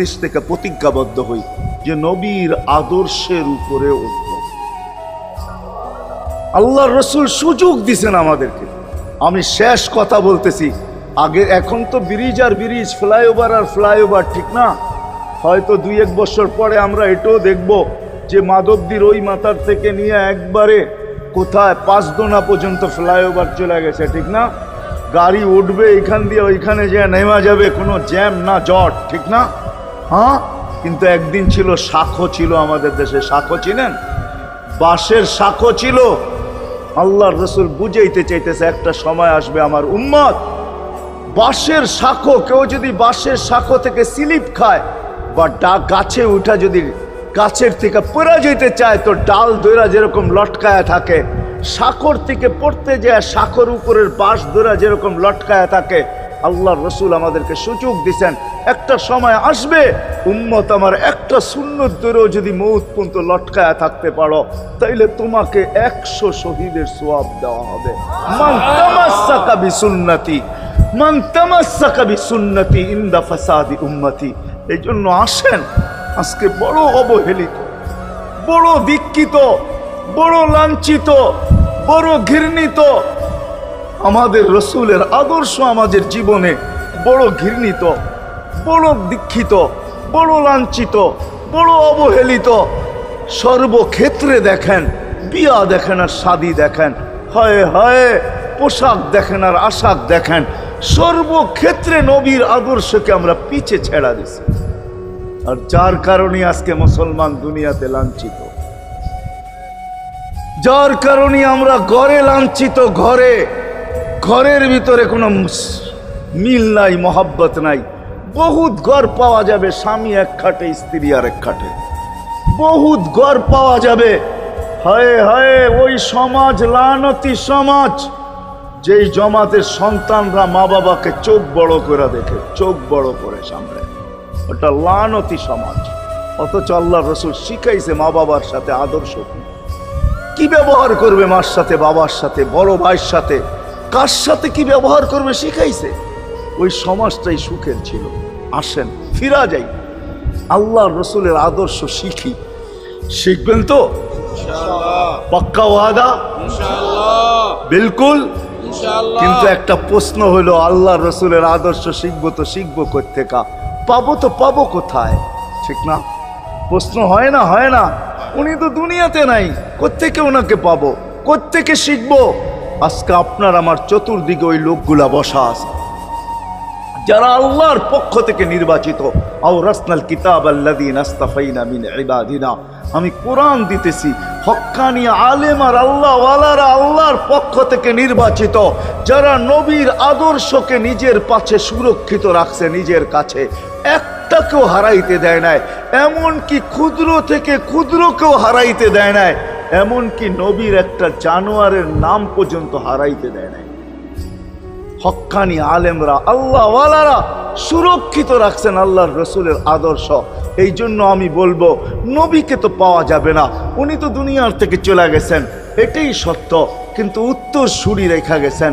দেশ থেকে প্রতিজ্ঞাবদ্ধ হই যে নবীর আদর্শের উপরে উঠব। আল্লাহ রসুল সুযোগ দিছেন আমাদেরকে। আমি শেষ কথা বলতেছি, আগে এখন তো ব্রিজ আর ব্রিজ ফ্লাইওভার আর ফ্লাইওভার ঠিক না। হয়তো দুই এক বছর পরে আমরা এটাও দেখব যে মাধবদীর ওই মাথার থেকে নিয়ে একবারে কোথায় পাঁচদোনা পর্যন্ত ফ্লাইওভার চলে গেছে, ঠিক না? গাড়ি উঠবে এখান দিয়ে ওইখানে যে নেমা যাবে, কোনো জ্যাম না, জট, ঠিক না? হ্যাঁ? কিন্তু একদিন ছিল, শাখো ছিল আমাদের দেশে। শাখো চিনেন? বাঁশের শাখো ছিল। আল্লাহর রসুল বুঝাইতে চাইতেছে, একটা সময় আসবে আমার উম্মত। বাঁশের শাখো, কেউ যদি বাঁশের শাখো থেকে স্লিপ খায় বা ডা, গাছে উঠা যদি গাছের থেকে পড়ে যেতে চায়, তো ডাল দৈরা যেরকম লটকায়া থাকে, শাখর থেকে পড়তে যায়, শাখর উপরের বাঁশ দৈরা যেরকম লটকায়া থাকে আল্লাহ রসুল আমাদেরকে সুযোগ দিছেন, একটা সময় আসবে, উম্মত আমার একটা সুন্নত দূরেও যদি মৌত পর্যন্ত লটকায়া থাকতে পারো, তাইলে তোমাকে একশো শহীদের সোয়াব দেওয়া হবে। মান তামাসসাকা বিসুন্নতি, মান তামাসসাকা বিসুন্নতি ইনদা ফাসাদি উম্মতি। এই জন্য আসেন, আজকে বড় অবহেলিত, বড় দীক্ষিত, বড় লাঞ্ছিত, বড় ঘৃণিত আমাদের রসুলের আদর্শ আমাদের জীবনে বড় ঘৃণিত, বড় দীক্ষিত, বড় লাঞ্ছিত, বড় অবহেলিত। সর্বক্ষেত্রে দেখেন, বিয়া দেখেন আর শাদি দেখেন, হয় হয় পোশাক দেখেন আর আশাক দেখেন, সর্বক্ষেত্রে নবীর আদর্শকে আমরা পিছে ছেড়া দিছি। আর যার কারণে আজকে মুসলমান দুনিয়াতে লাঞ্ছিত? যার কারণে আমরা ঘরে লাঞ্ছিত ঘরে ঘরের ভিতরে কোনো মিল নাই, মহাব্বত নাই। বহুত ঘর পাওয়া যাবে স্বামী এক খাটে, স্ত্রী আর এক খাটে। বহুত ঘর পাওয়া যাবে। হায় হায়, ওই সমাজ, লানতি সমাজ, যেই জমাতের সন্তানরা মা বাবাকে চোখ বড় করে দেখে, চোখ বড় করে সামনে ওটা লানতি সমাজ। অথচ আল্লাহ রসুল শিখাইছে মা বাবার সাথে আদর্শ কি। ব্যবহার করবে মার সাথে, বাবার সাথে, বড় ভাইয়ের সাথে? কার সাথে কি ব্যবহার করবে শিখাইছে? ওই সমাজটাই সুখের ছিল। আসেন ফিরা যাই। আল্লাহ রসুলের আদর্শ শিখি। শিখবেন তো? পাক্কা ওয়াদা? বিলকুল? কিন্তু একটা প্রশ্ন হলো আল্লাহ রসুলের আদর্শ শিখব তো শিখব কোথেকা পাবো তো পাবো কোথায়? ঠিক না? প্রশ্ন হয় না হয় না। উনি তো দুনিয়াতে নাই। কোত্থেকে ওনাকে পাবো? কোত্থেকে শিখব? আজকে আপনার আমার চতুর্দিকে ওই লোকগুলা বসা আছে। যারা আল্লাহর পক্ষ থেকে নির্বাচিত। আও রাসনাল কিতাব আল্লাদিন আস্তাফাইনা মিন ইবাদিনা। আমি কোরআন দিতেছি হক্কানি আলেম আর আল্লাহ ওয়ালারা আল্লাহর পক্ষ থেকে নির্বাচিত। যারা নবীর আদর্শকে নিজের পাশে সুরক্ষিত রাখছে নিজের কাছে, একটাকেও হারাইতে দেয় নাই। এমনকি ক্ষুদ্র থেকে ক্ষুদ্রকেও হারাইতে দেয় নাই। এমনকি নবীর একটা জানোয়ারের নাম পর্যন্ত হারাইতে দেয় নাই। হক্কানি আলেমরা, আল্লাহওয়ালারা সুরক্ষিত রাখছেন আল্লাহর রসুলের আদর্শ। এই জন্য আমি বলব, নবীকে তো পাওয়া যাবে না। উনি তো দুনিয়ার থেকে চলে গেছেন। এটাই সত্য, কিন্তু উত্তর সুরি রেখা গেছেন।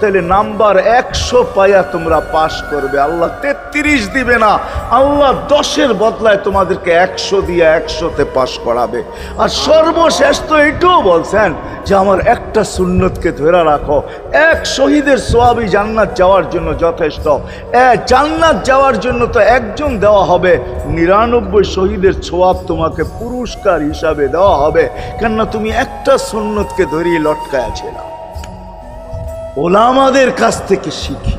তাহলে নাম্বার একশো পাইয়া তোমরা পাশ করবে। আল্লাহ তেত্রিশ দিবে না, আল্লাহ দশের বদলায় তোমাদেরকে একশো দিয়ে একশোতে পাশ করাবে। আর সর্বশেষ তো এটাও বলছেন যে আমার একটা সুন্নতকে ধরে রাখো। এক শহীদের সোয়াবি জান্নাত যাওয়ার জন্য যথেষ্ট। জান্নাত যাওয়ার জন্য তো একজন দেওয়া হবে। নিরানব্বই শহীদের সোয়াব তোমাকে পুরস্কার হিসাবে দেওয়া হবে। কেননা তুমি একটা সুন্নতকে ধরিয়ে লটকায় ছিলাম ওলামাদের কাছ থেকে শিখি,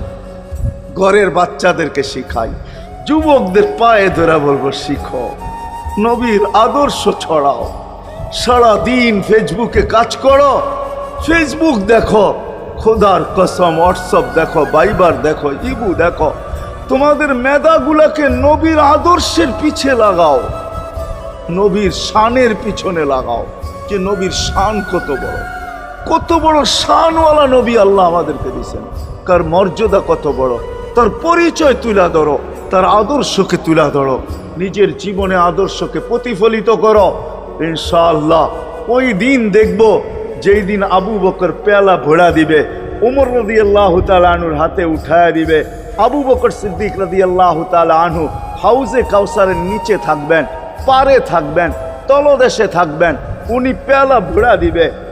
ঘরের বাচ্চাদেরকে শিখাই, যুবকদের পায়ে ধরা বলব, শিখো, নবীর আদর্শ ছড়াও সারা দিন ফেসবুকে কাজ করো, ফেসবুক দেখো, খোদার কসম, হোয়াটসঅ্যাপ দেখো, বাইবার দেখো, ইবু দেখো, তোমাদের মেধাগুলাকে নবীর আদর্শের পিছে লাগাও, নবীর শানের পিছনে লাগাও, যে নবীর শান কত বড়। কত বড় শানওয়ালা নবী আল্লাহ আমাদেরকে দিয়েছেন। কার মর্যাদা কত বড়। তার পরিচয় তুলা ধরো, তার আদর্শকে তুলা ধরো, নিজের জীবনে আদর্শকে প্রতিফলিত করো। ইনশাআল্লাহ, ওই দিন দেখব, যেই দিন আবু বকর পেয়ালা ভোড়া দিবে, উমর রদি আল্লাহ আনুর হাতে উঠায় দিবে, আবু বকর সিদ্দিক রদি আল্লাহ আনহু হাউজে কাউসারের নিচে থাকবেন, পারে থাকবেন, তলদেশে থাকবেন, উনি পেয়ালা ভোড়া দিবে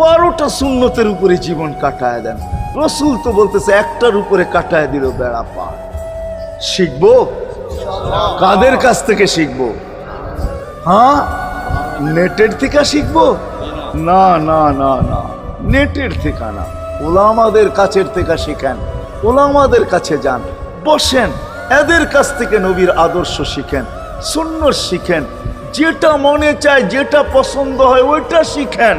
বারোটা শূন্যতের উপরে জীবন কাটায় দেন। রসুল তো বলতেছে, একটার উপরে কাটায় দিল বেড়া পা শিখব? কাদের কাছ থেকে শিখব? হ্যাঁ? নেটের থেকে শিখব? না না না না, নেটের থেকে না। ওলামাদের কাছের থেকে শিখেন, ওলামাদের কাছে যান, বসেন, এদের কাছ থেকে নবীর আদর্শ শিখেন শূন্য শিখেন, যেটা মনে চায়, যেটা পছন্দ হয়, ওইটা শিখেন।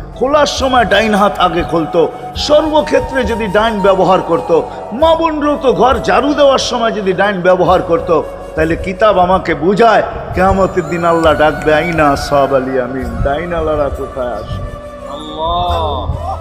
খোলার সময় ডাইন হাত আগে খুলতো। সর্বক্ষেত্রে যদি ডাইন ব্যবহার করত, মা বোনরাও তো ঘর ঝাড়ু দেওয়ার সময় যদি ডাইন ব্যবহার করত, তাহলে কিতাব আমাকে বুঝায় কেমতের দিন আল্লাহ ডাকবে, আইনা সব আলী আমিন, ডাইন আল্লাহরা কোথায় আসে আল্লাহ।